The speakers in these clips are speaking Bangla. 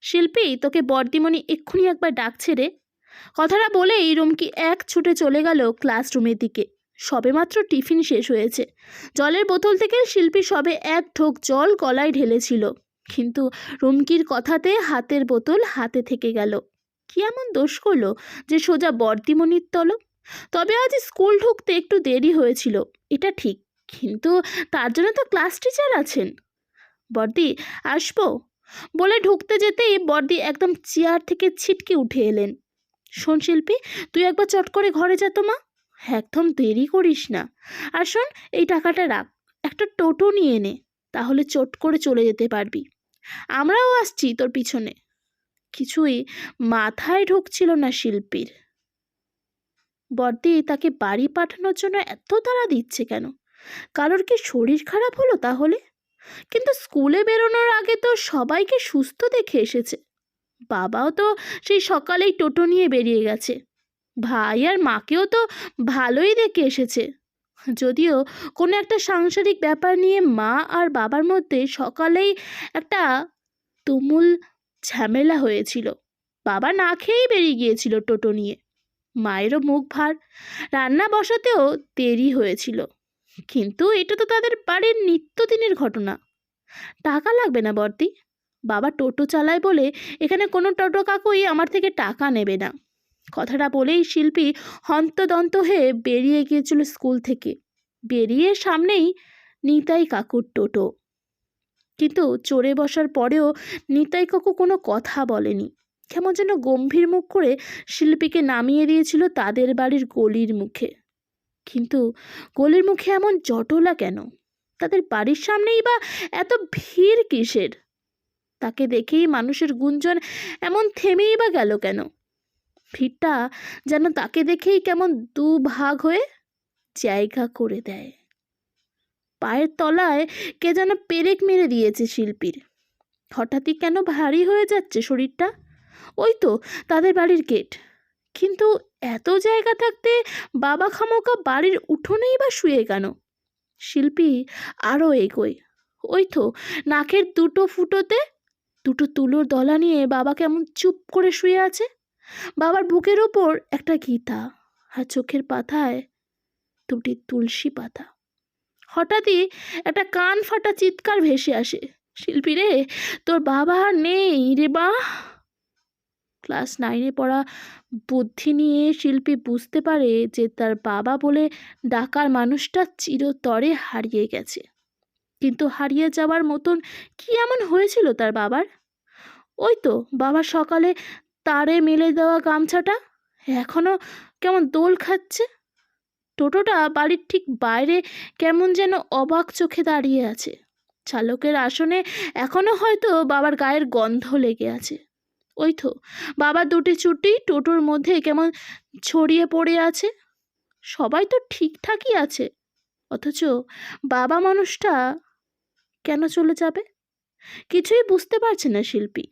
শিল্পী, তোকে বর্দিমণি এক্ষুনি একবার ডাকছে রে। কথাটা বলেই রুমকি এক ছুটে চলে গেল ক্লাসরুমের দিকে। সবেমাত্র টিফিন শেষ হয়েছে। জলের বোতল থেকে শিল্পী সবে এক ঢোক জল গলায় ঢেলেছিল। কিন্তু রুমকির কথাতে হাতের বোতল হাতে থেকে গেল। কি এমন দোষ করল যে সোজা বর্দিমণির তলব তবে আজ স্কুল ঢুকতে একটু দেরি হয়েছিল, এটা ঠিক। কিন্তু তার জন্য তো ক্লাস টিচার আছেন। বর্দি, আসব? বলে ঢুকতে যেতেই বর্দি একদম চেয়ার থেকে ছিটকে উঠে এলেন। শোন শিল্পী, তুই একবার চট করে ঘরে যা তো মা। একদম দেরি করিস না। আর শোন, এই টাকাটা রাখ। একটা টোটো নিয়ে নে, তাহলে চট করে চলে যেতে পারবি। আমরাও আসছি তোর পিছনে। কিছুই মাথায় ঢুকছিল না শিল্পীর। বর্দি তাকে বাড়ি পাঠানোর জন্য এত তাড়া দিচ্ছে কেন? কারোর কি শরীর খারাপ হলো তাহলে? কিন্তু স্কুলে বেরোনোর আগে তো সবাইকে সুস্থ দেখে এসেছে। বাবাও তো সেই সকালেই টোটো নিয়ে বেরিয়ে গেছে। ভাই আর মাকেও তো ভালোই দেখে এসেছে। যদিও কোনো একটা সাংসারিক ব্যাপার নিয়ে মা আর বাবার মধ্যে সকালেই একটা তুমুল ঝামেলা হয়েছিল। বাবা না খেয়েই বেরিয়ে গিয়েছিল টোটো নিয়ে। মায়েরও মুখ ভার, রান্না বসাতেও দেরি হয়েছিল। কিন্তু এটা তো তাদের বাড়ির নিত্যদিনের ঘটনা। টাকা লাগবে না বর্দি। বাবা টোটো চালায় বলে, এখানে কোনো টোটো কাকুই আমার থেকে টাকা নেবে না। কথাটা বলেই শিল্পী হন্তদন্ত হয়ে বেরিয়ে গিয়েছিল স্কুল থেকে। বেরিয়ে সামনেই নিতাই কাকুর টোটো। কিন্তু চড়ে বসার পরেও নিতাই কাকু কোনো কথা বলেনি। কেমন যেন গম্ভীর মুখ করে শিল্পীকে নামিয়ে দিয়েছিল তাদের বাড়ির গলির মুখে। কিন্তু গলির মুখে এমন জটলা কেন? তাদের বাড়ির সামনেই বা এত ভিড় কিসের? তাকে দেখেই মানুষের গুঞ্জন এমন থেমেই বা গেল কেন? ভিড়টা যেন তাকে দেখেই কেমন দু ভাগ হয়ে জায়গা করে দেয়। পায়ের তলায় কে যেন পেরেক মেরে দিয়েছে শিল্পীর। হঠাৎই কেন ভারী হয়ে যাচ্ছে শরীরটা? ওই তো তাদের বাড়ির গেট। কিন্তু এত জায়গা থাকতে বাবা খামোকা বাড়ির উঠোনেই বা শুয়ে কেন? শিল্পী আরও এগোয়। ওই তো, নাকের দুটো ফুটোতে দুটো তুলোর দলা নিয়ে বাবা কেমন চুপ করে শুয়ে আছে। বাবার বুকের ওপর একটা গীতা আর চোখের পাতায় দুটি তুলসী পাতা। হঠাৎই একটা কান ফাটা চিৎকার ভেসে আসে। শিল্পী রে, তোর বাবা আর নেই রে বা ক্লাস নাইনে পড়া বুদ্ধি নিয়ে শিল্পী বুঝতে পারে যে তার বাবা বলে ডাকার মানুষটা চিরতরে হারিয়ে গেছে। কিন্তু হারিয়ে যাওয়ার মতন কি এমন হয়েছিল তার বাবার? ওই তো বাবা সকালে তারে মেলে দেওয়া গামছাটা এখনও কেমন দোল খাচ্ছে? টোটোটা বাড়ির ঠিক বাইরে কেমন যেন অবাক চোখে দাঁড়িয়ে আছে। চালকের আসনে এখনও হয়তো বাবার গায়ের গন্ধ লেগে আছে। ওই তো বাবার দুটি চুটি, টোটোর মধ্যে কেমন ছড়িয়ে পড়ে আছে? সবাই তো ঠিকঠাকই আছে, অথচ বাবা মানুষটা কেন চলে যাবে? কিছুই বুঝতে পারছে না শিল্পী।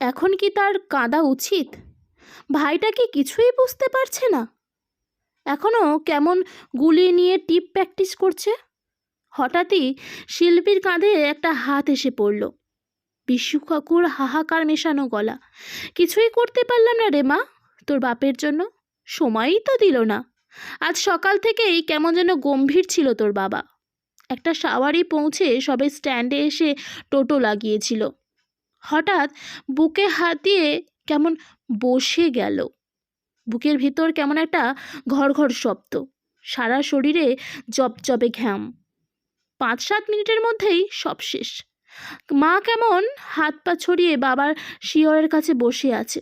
এখন কি তার কাঁদা উচিত? ভাইটা কি কিছুই বুঝতে পারছে না? এখনও কেমন গুলিয়ে নিয়ে টিপ প্র্যাকটিস করছে? হঠাৎই শিল্পীর কাঁধে একটা হাত এসে পড়ল। বিশু কাকুর হাহাকার মেশানো গলা। কিছুই করতে পারলাম না রে মা। তোর বাপের জন্য সময়ই তো দিল না। আজ সকাল থেকেই কেমন যেন গম্ভীর ছিল তোর বাবা। একটা সাওয়ারি পৌঁছে সবে স্ট্যান্ডে এসে টোটো লাগিয়েছিল। হঠাৎ বুকে হাত দিয়ে কেমন বসে গেল। বুকের ভিতর কেমন একটা ঘর ঘর শব্দ। সারা শরীরে জবজবে ঘ্যাম। পাঁচ সাত মিনিটের মধ্যেই সব শেষ। মা কেমন? হাত পা ছড়িয়ে বাবার শিয়রের কাছে বসে আছে।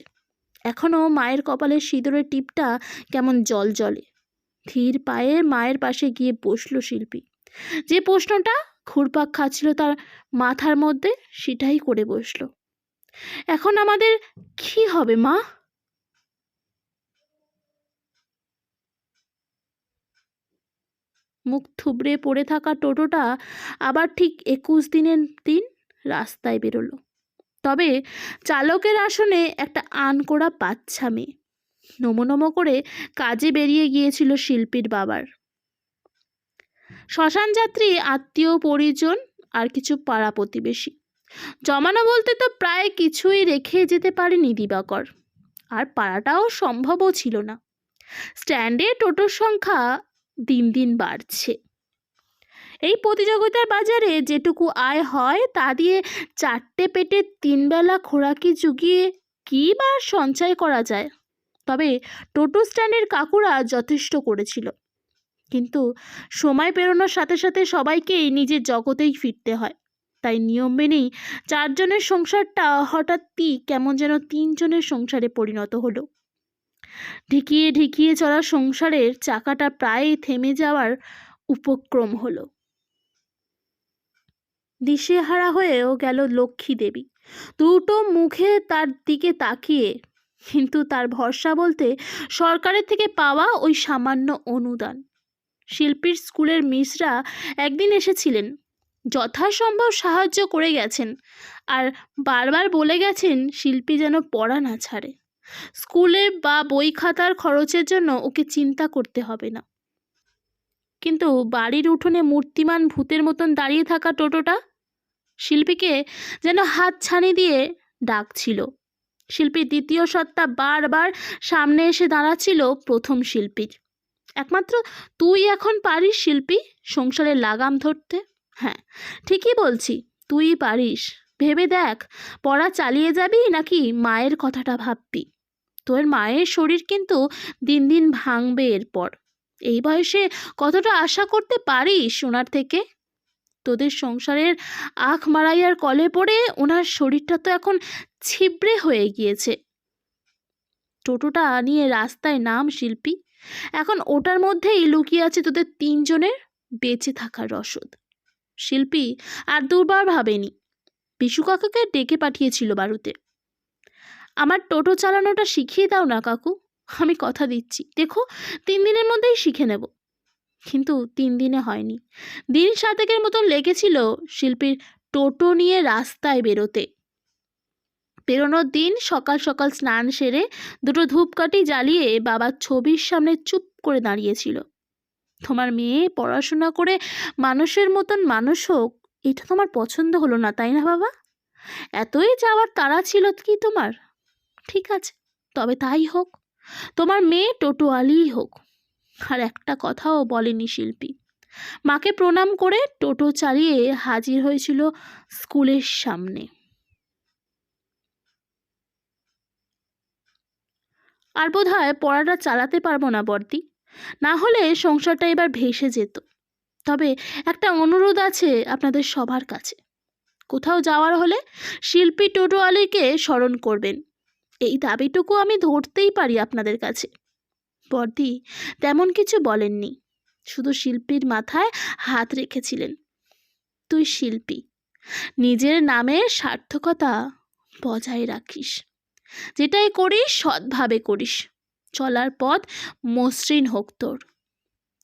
এখনও মায়ের কপালের সিঁদুরের টিপটা কেমন জল জলে। ধীর পায়ে মায়ের পাশে গিয়ে বসল শিল্পী। যে প্রশ্নটা ঘুরপাক খাচ্ছিল তার মাথার মধ্যে, সেটাই করে বসল। এখন আমাদের কি হবে মা? মুখ থুবড়ে পড়ে থাকা টোটোটা আবার ঠিক একুশ দিনের দিন রাস্তায় বেরোলো। তবে চালকের আসনে একটা আনকোড়া বাচ্চা মেয়ে। নমো নমো করে কাজে বেরিয়ে গিয়েছিল শিল্পীর বাবার। শ্মশান যাত্রী, আত্মীয়, পরিজন আর কিছু পাড়া প্রতিবেশী। জমানো বলতে তো প্রায় কিছুই রেখে যেতে পারেনি দিবাকর। আর পাড়াটাও সম্ভবও ছিল না। স্ট্যান্ডে টোটোর সংখ্যা দিন দিন বাড়ছে। এই প্রতিযোগিতার বাজারে যেটুকু আয় হয়, তা দিয়ে চারটে পেটে তিনবেলা খোরাকি জুগিয়ে কী বা সঞ্চয় করা যায়? তবে টোটো স্ট্যান্ডের কাকুরা যথেষ্ট করেছিল। কিন্তু সময় পেরোনোর সাথে সাথে সবাইকেই নিজের জগতেই ফিরতে হয়। তাই নিয়ম মেনেই চারজনের সংসারটা হঠাৎই কেমন যেন তিনজনের সংসারে পরিণত হলো। ঢিকিয়ে ঢিকিয়ে চলা সংসারের চাকাটা প্রায় থেমে যাওয়ার উপক্রম হলো। দিশেহারা হয়েও গেল লক্ষ্মী দেবী। দুটো মুখে তার দিকে তাকিয়ে, কিন্তু তার ভরসা বলতে সরকারের থেকে পাওয়া ওই সামান্য অনুদান। শিল্পীর স্কুলের মিসরা একদিন এসেছিলেন, যথাসম্ভব সাহায্য করে গেছেন, আর বারবার বলে গেছেন শিল্পী যেন পড়া না ছাড়ে। স্কুলে বা বই খাতার খরচের জন্য ওকে চিন্তা করতে হবে না। কিন্তু বাড়ির উঠোনে মূর্তিমান ভূতের মতন দাঁড়িয়ে থাকা টোটোটা শিল্পীকে যেন হাত ছানি দিয়ে ডাকছিল। শিল্পীর দ্বিতীয় সত্তা বারবার সামনে এসে দাঁড়াচ্ছিল প্রথম শিল্পীর। একমাত্র তুই এখন পারিস শিল্পী সংসারের লাগাম ধরতে। হ্যাঁ ঠিকই বলছি, তুই পারিস। ভেবে দেখ, পড়া চালিয়ে যাবি নাকি মায়ের কথাটা ভাববি? তোর মায়ের শরীর কিন্তু দিন দিন ভাঙবে এরপর। এই বয়সে কতটা আশা করতে পারিস ওনার থেকে? তোদের সংসারের আখ মারাইয়ার কলে পড়ে ওনার শরীরটা তো এখন ছিবড়ে হয়ে গিয়েছে। টোটোটা নিয়ে রাস্তায় নাম, শিল্পী। এখন ওটার মধ্যেই লুকিয়ে আছে তোদের তিনজনের বেঁচে থাকার রসদ। শিল্পী আর দুবার ভাবেনি। বিশু কাকাকে ডেকে পাঠিয়েছিল বাড়ুতে আমার টোটো চালানোটা শিখিয়ে দাও না, কাকু। আমি কথা দিচ্ছি। দেখো, তিন দিনের মধ্যেই শিখে নেব। কিন্তু তিন দিনে হয়নি। দিন সাতেকের মতন লেগেছিল শিল্পীর টোটো নিয়ে রাস্তায় বেরোতে। বেরোনোর দিন সকাল সকাল স্নান সেরে দুটো ধূপকাঠি জ্বালিয়ে বাবার ছবির সামনে চুপ করে দাঁড়িয়েছিল। তোমার মেয়ে পড়াশোনা করে মানুষের মতন মানুষ হোক, এটা তোমার পছন্দ হলো না, তাই না বাবা? এতই যাওয়ার তাড়া ছিল কি তোমার? ঠিক আছে, তবে তাই হোক। তোমার মেয়ে টোটোয়ালিই হোক। আর একটা কথাও বলেনি শিল্পী। মাকে প্রণাম করে টোটো চালিয়ে হাজির হয়েছিল স্কুলের সামনে। আর বোধ হয় পড়াটা চালাতে পারব না বর্দি। না হলে সংসারটা এবার ভেসে যেত। তবে একটা অনুরোধ আছে আপনাদের সবার কাছে। কোথাও যাওয়ার হলে শিল্পী টোটোয়ালিকে স্মরণ করবেন। এই দাবিটুকু আমি ধরতেই পারি আপনাদের কাছে। বর্দি তেমন কিছু বলেননি, শুধু শিল্পীর মাথায় হাত রেখেছিলেন। তুই শিল্পী, নিজের নামের সার্থকতা বজায় রাখিস, যেটাই করিস সৎভাবে করিস, চলার পথ মসৃণ হোক তোর।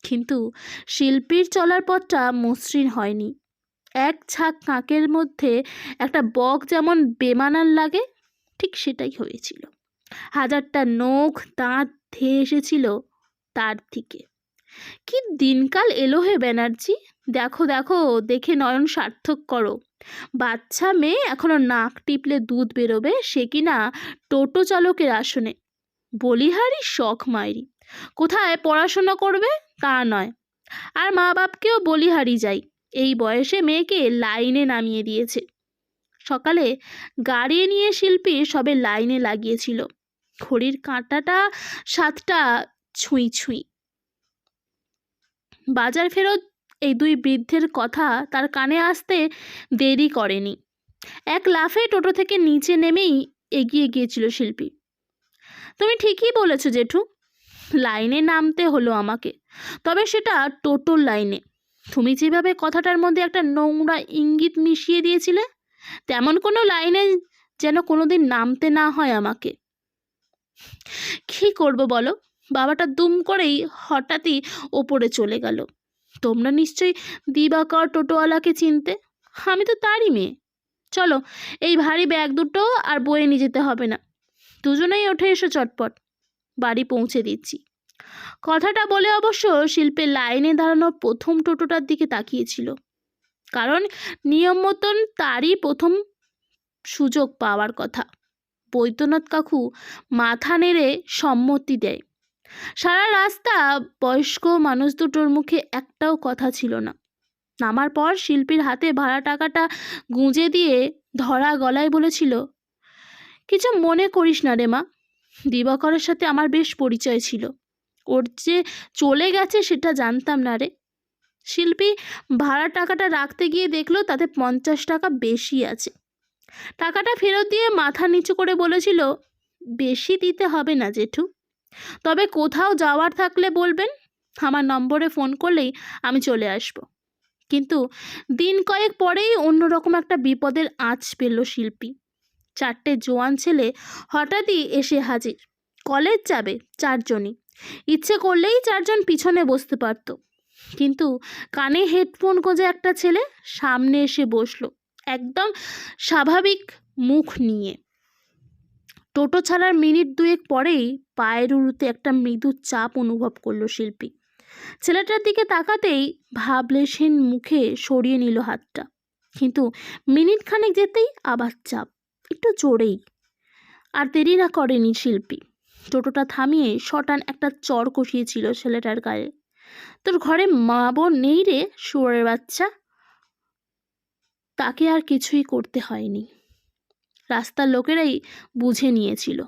কিন্তু শিল্পীর চলার পথটা মসৃণ হয়নি। এক ছাক কাঁকের মধ্যে একটা বক যেমন বেমানান লাগে ঠিক সেটাই হয়েছিল। হাজারটা নখ দাঁত ধেয়ে এসেছিল তার দিকে। কি দিনকাল এলো হে ব্যানার্জি? দেখো দেখো, দেখে নয়ন সার্থক করো। বাচ্চা মেয়ে এখনও নাক টিপলে দুধ বেরোবে, সে কিনা টোটো চালকের আসনে। বলিহারি শখ মায়েরি কোথায় পড়াশোনা করবে? তা নয়। আর মা বাপকেও বলিহারি যাই। এই বয়সে মেয়েকে লাইনে নামিয়ে দিয়েছে। সকালে গাড়ি নিয়ে শিল্পী সবে লাইনে লাগিয়েছিল। ঘড়ির কাঁটাটা সাতটা ছুঁই ছুঁই। বাজার ফেরত এই দুই বৃদ্ধের কথা তার কানে আসতে দেরি করেনি। এক লাফে টোটো থেকে নিচে নেমেই এগিয়ে গিয়েছিল শিল্পী। তুমি ঠিকই বলেছ, জেঠু। লাইনে নামতে হলো আমাকে। তবে সেটা টোটোর লাইনে। তুমি যেভাবে কথাটার মধ্যে একটা নোংরা ইঙ্গিত মিশিয়ে দিয়েছিলে তেমন কোনো লাইনে যেন কোনো দিন নামতে না হয় আমাকে। কী করব বলো? বাবাটা দুম করেই হঠাৎই ওপরে চলে গেল। তোমরা নিশ্চয়ই দিবাকর টোটোওয়ালাকে চিনতে? আমি তো তারই মেয়ে। চলো, এই ভারী ব্যাগ দুটো আর বয়ে নিয়ে যেতে হবে না। দুজনেই ওঠে এসো চটপট। বাড়ি পৌঁছে দিচ্ছি। কথাটা বলে অবশ্য শিল্পের লাইনে দাঁড়ানো প্রথম টোটোটার দিকে তাকিয়েছিল কারণ নিয়ম মতন তারই প্রথম সুযোগ পাওয়ার কথা। বৈদ্যনাথ কাকু মাথা নেড়ে সম্মতি দেয়। সারা রাস্তা বয়স্ক মানুষ দুটোর মুখে একটাও কথা ছিল না। নামার পর শিল্পীর হাতে ভাড়া টাকাটা গুঁজে দিয়ে ধরা গলায় বলেছিল, কিছু মনে করিস না রে মা। দিবাকরের সাথে আমার বেশ পরিচয় ছিল। ওর যে চলে গেছে সেটা জানতাম না রে। শিল্পী ভাড়া টাকাটা রাখতে গিয়ে দেখল তাতে পঞ্চাশ টাকা বেশি আছে। টাকাটা ফেরত দিয়ে মাথা নিচু করে বলেছিল, বেশি দিতে হবে না জেঠু। তবে কোথাও যাওয়ার থাকলে বলবেন, আমার নম্বরে ফোন করলেই আমি চলে আসব। কিন্তু দিন কয়েক পরেই অন্যরকম একটা বিপদের আঁচ পেল শিল্পী। চারটে জোয়ান ছেলে হঠাৎই এসে হাজির। কলেজ যাবে চারজনই। ইচ্ছে করলেই চারজন পিছনে বসতে পারত। কিন্তু কানে হেডফোন গোজে একটা ছেলে সামনে এসে বসল, একদম স্বাভাবিক মুখ নিয়ে। টোটো ছাড়ার মিনিট দুয়েক পরেই পায়ের উড়ুতে একটা মৃদু চাপ অনুভব করল শিল্পী। ছেলেটার দিকে তাকাতেই ভাবলেশহীন মুখে সরিয়ে নিল হাতটা, কিন্তু মিনিট খানেক যেতেই আবার চাপ, একটু জোরেই। আর দেরি না করেনি শিল্পী। টোটোটা থামিয়ে শটান একটা চর কষিয়েছিল ছেলেটার গায়ে। তোর ঘরে মা বোন নেই রে, শুয়োরের বাচ্চা। তাকে আর কিছুই করতে হয়নি। রাস্তার লোকেরাই বুঝে নিয়েছিল।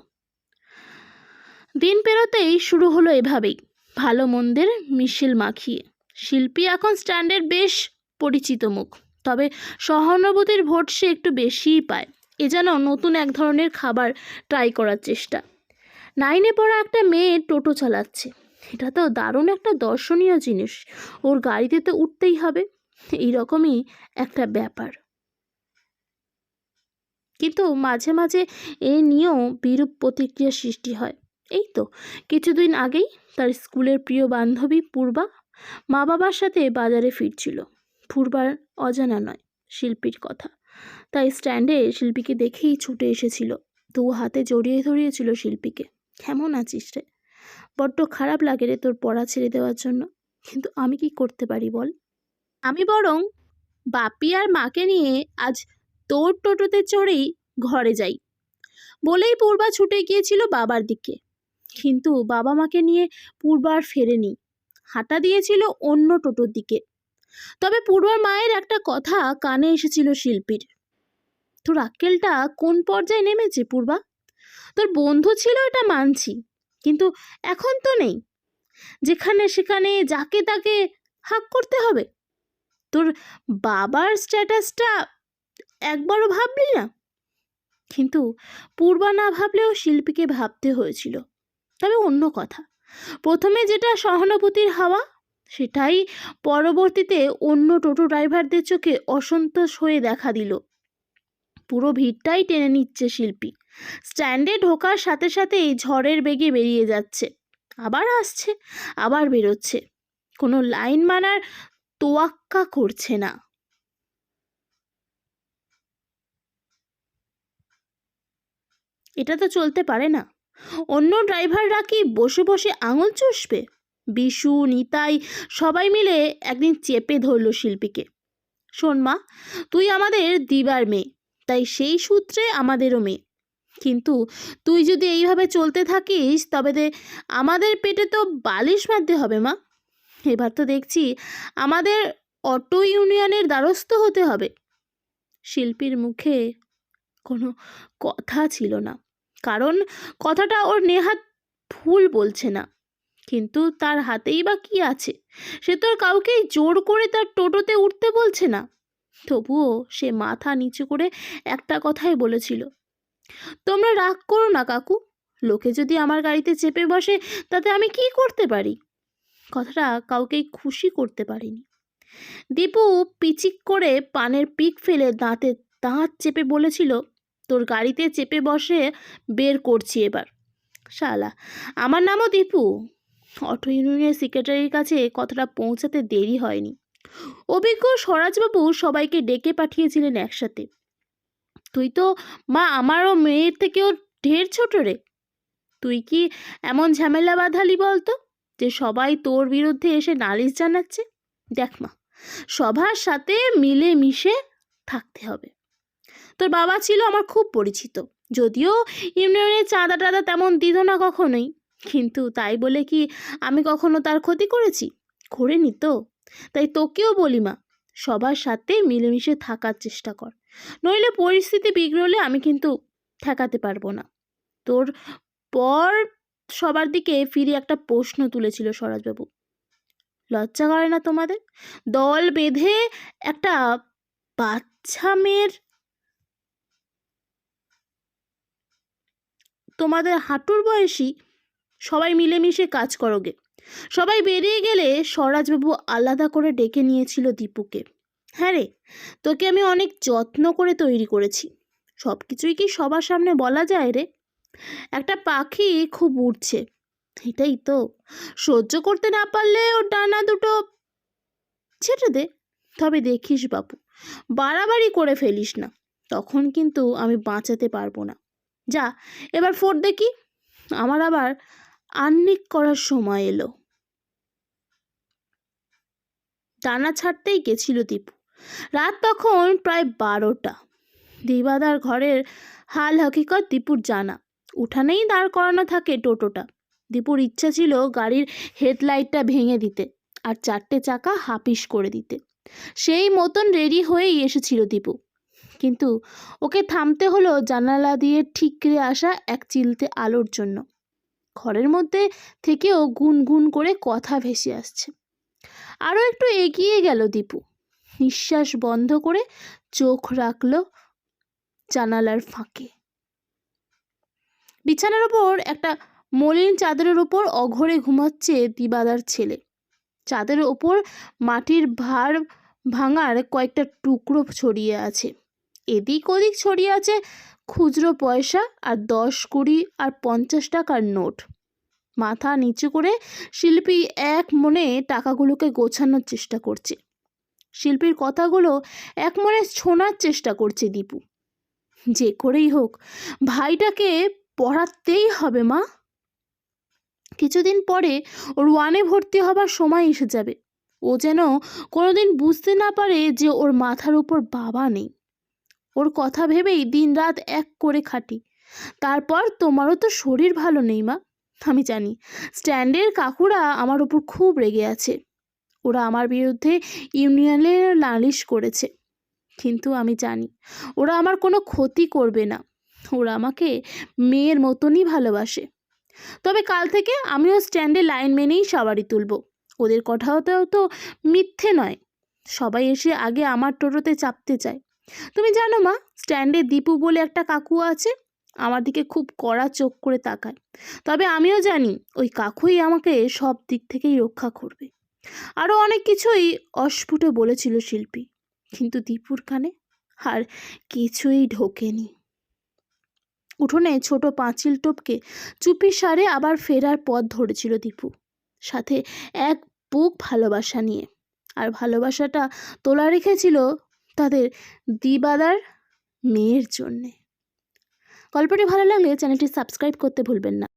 দিন পেরোতেই শুরু হলো এভাবেই। ভালো মন্দের মিশেল মাখিয়ে। শিল্পী এখন স্ট্যান্ডের বেশ পরিচিত মুখ। তবে সহানুভূতির ভোট সে একটু বেশিই পায়। এ যেন নতুন এক ধরনের খাবার ট্রাই করার চেষ্টা। নাইনে পড়া একটা মেয়ে টোটো চালাচ্ছে। এটা তো দারুণ একটা দর্শনীয় জিনিস। ওর গাড়িতে তো উঠতেই হবে। এইরকমই একটা ব্যাপার। কিন্তু মাঝে মাঝে এ নিয়েও বিরূপ প্রতিক্রিয়া সৃষ্টি হয়। এই তো, কিছুদিন আগেই তার স্কুলের প্রিয় বান্ধবী পূর্বা মা বাবার সাথে বাজারে ফিরছিল। পূর্বার অজানা নয়, শিল্পীর কথা। তাই স্ট্যান্ডে শিল্পীকে দেখেই ছুটে এসেছিল। দু হাতে জড়িয়ে ধরিয়েছিল শিল্পীকে। কেমন আছিস রে? বড্ড খারাপ লাগে রে তোর পড়া ছেড়ে দেওয়ার জন্য। কিন্তু আমি কি করতে পারি বল? আমি বরং বাপি আর মাকে নিয়ে আজ তোর টোটোতে চড়েই ঘরে যাই। বলেই পূর্বা ছুটে গিয়েছিল বাবার দিকে। কিন্তু বাবা মাকে নিয়ে পূর্বা আর ফেরেনি। হাঁটা দিয়েছিল অন্য টোটোর দিকে। তবে পূর্বার মায়ের একটা কথা কানে এসেছিল শিল্পীর। তোর আক্কেলটা কোন পর্যায়ে নেমেছে পূর্বা? তোর বন্ধু ছিল এটা মানছি। কিন্তু এখন তো নেই। যেখানে সেখানে যাকে তাকে হাক করতে হবে। তোর বাবার স্ট্যাটাসটা একবারও ভাবলি না? কিন্তু পূর্বা না ভাবলেও শিল্পীকে ভাবতে হয়েছিল। তবে অন্য কথা। প্রথমে যেটা সহানুভূতির হাওয়া, সেটাই পরবর্তীতে অন্য টোটো ড্রাইভারদের চোখে অসন্তোষ হয়ে দেখা দিল। পুরো ভিড়টাই টেনে নিচ্ছে শিল্পী। স্ট্যান্ডে ঢোকার সাথে সাথেই ঝড়ের বেগে বেরিয়ে যাচ্ছে। আবার আসছে, আবার বেরোচ্ছে। কোনো লাইন মানার তোয়াক্কা করছে না। এটা তো চলতে পারে না। অন্য ড্রাইভাররা কি বসে বসে আঙুল চষবে? বিশু, নিতাই সবাই মিলে একদিন চেপে ধরল শিল্পীকে। শোন মা, তুই আমাদের দিবার মেয়ে, তাই সেই সূত্রে আমাদেরও মেয়ে। কিন্তু তুই যদি এইভাবে চলতে থাকিস, তবে দে, আমাদের পেটে তো বালিশ মারতে হবে মা। এবার তো দেখছি আমাদের অটো ইউনিয়নের দ্বারস্থ হতে হবে। শিল্পীর মুখে কোনো কথা ছিল না, কারণ কথাটা ওর নেহাত ভুল বলছে না। কিন্তু তার হাতেই বা কি আছে, সে তো কাউকেই জোর করে তার টোটোতে উঠতে বলছে না। তবুও সে মাথা নিচু করে একটা কথাই বলেছিল তোমরা রাগ করো না, কাকু। লোকে যদি আমার গাড়িতে চেপে বসে, তাতে আমি কি করতে পারি? কথাটা কাউকেই খুশি করতে পারিনি। দীপু পিচিক করে পানের পিক ফেলে দাঁতে দাঁত চেপে বলেছিল, তোর গাড়িতে চেপে বসে বের করছি এবার। শালা, আমার নামও দীপু। অটো ইউনিয়নের সেক্রেটারির কাছে কথাটা পৌঁছাতে দেরি হয়নি। অভিজ্ঞ স্বরাজবাবু সবাইকে ডেকে পাঠিয়েছিলেন একসাথে। তুই তো মা আমারও মেয়ের থেকেও ঢের ছোট রে। তুই কি এমন ঝামেলা বাঁধালি বলতো যে সবাই তোর বিরুদ্ধে এসে নালিশ জানাচ্ছে? দেখ মা, সবার সাথে মিলে মিশে থাকতে হবে। তোর বাবা ছিল আমার খুব পরিচিত, যদিও ইউনিয়নের চাঁদা টাদা তেমন দিত না কখনোই। কিন্তু তাই বলে কি আমি কখনো তার ক্ষতি করেছি? করিনি তো। তাই তোকেও বলি মা, সবার সাথে মিলেমিশে থাকার চেষ্টা কর। নইলে পরিস্থিতি বিগড়লে আমি কিন্তু ঠেকাতে পারব না। তোর পর সবার দিকে ফিরে একটা প্রশ্ন তুলেছিল স্বরাজবাবু। লজ্জা করে না তোমাদের? দল বেঁধে একটা বাচ্চা মেয়ের তোমাদের হাঁটুর বয়সী সবাই মিলেমিশে কাজ করোগে সবাই বেরিয়ে গেলে স্বরাজবাবু আলাদা করে ডেকে নিয়েছিল দীপুকে। হ্যাঁ রে, তোকে আমি অনেক যত্ন করে তৈরি করেছি। সব কিছুই কি সবার সামনে বলা যায় রে? একটা পাখি খুব উড়ছে, এটাই তো। সহ্য করতে না পারলে ওর ডানা দুটো ছেটে দে, তবে দেখিস বাপু, বাড়াবাড়ি করে ফেলিস না, তখন কিন্তু আমি বাঁচাতে পারব না। যা, এবার ফোর দেখি, আমার আবার আন্নিক করার সময় এলো। টানা ছাড়তেই গেছিল দীপু রাত তখন প্রায় বারোটা। দিবাদার ঘরের হাল হকিকত দীপুর জানা। উঠানেই দাঁড় করানো থাকে টোটোটা। দীপুর ইচ্ছা ছিল গাড়ির হেডলাইটটা ভেঙে দিতে আর চারটে চাকা হাপিস করে দিতে। সেই মতন রেডি হয়েই এসেছিল দীপু। কিন্তু ওকে থামতে হলো জানালা দিয়ে ঠিকরে আসা এক চিলতে আলোর জন্য। ঘরের মধ্যে থেকেও গুনগুন করে কথা ভেসে আসছে। আরও একটু এগিয়ে গেল দীপু। নিঃশ্বাস বন্ধ করে চোখ রাখল জানালার ফাঁকে। বিছানার ওপর একটা মলিন চাদরের ওপর অঘরে ঘুমাচ্ছে দিবাদার ছেলে। চাদরের ওপর মাটির ভার ভাঙার কয়েকটা টুকরো ছড়িয়ে আছে। এদিক ওদিক ছড়িয়ে আছে খুচরো পয়সা আর দশ কুড়ি আর পঞ্চাশ টাকার নোট। মাথা নিচু করে শিল্পী এক মনে টাকাগুলোকে গোছানোর চেষ্টা করছে। শিল্পীর কথাগুলো এক মনে শোনার চেষ্টা করছে দীপু। যে করেই হোক, ভাইটাকে পড়াতেই হবে, মা। কিছুদিন পরে ওর ওয়ানে ভর্তি হবার সময় এসে যাবে। ও যেন কোনোদিন বুঝতে না পারে যে ওর মাথার উপর বাবা নেই। ওর কথা ভেবেই দিনরাত এক করে খাটি। তারপর তোমারও তো শরীর ভালো নেই, মা। আমি জানি, স্ট্যান্ডের কাকুরা আমার উপর খুব রেগে আছে। ওরা আমার বিরুদ্ধে ইউনিয়নে নালিশ করেছে। কিন্তু আমি জানি, ওরা আমার কোনো ক্ষতি করবে না। ওরা আমাকে মেয়ের মতনই ভালোবাসে। তবে কাল থেকে আমিও স্ট্যান্ডে লাইন মেনেই সাবারি তুলব। ওদের কথাটাও তো মিথ্যে নয়। সবাই এসে আগে আমার টোটোতে চাপতে চায়। তুমি জানো মা, স্ট্যান্ডে দীপু বলে একটা কাকু আছে, আমার দিকে খুব কড়া চোখ করে তাকায়। তবে আমিও জানি, ওই কাকুই আমাকে সব দিক থেকেই রক্ষা করবে। আরও অনেক কিছুই অস্ফুটে বলেছিল শিল্পী। কিন্তু দীপুর কানে আর কিছুই ঢোকেনি। উঠোনে ছোট পাঁচিল টপকে চুপি সারে আবার ফেরার পথ ধরেছিল দীপু। সাথে এক বুক ভালোবাসা নিয়ে। আর ভালোবাসাটা তোলা রেখেছিল তাদের দিবাদার মেয়ের জন্যে। গল্পটি ভালো লাগলে চ্যানেলটি সাবস্ক্রাইব করতে ভুলবেন না।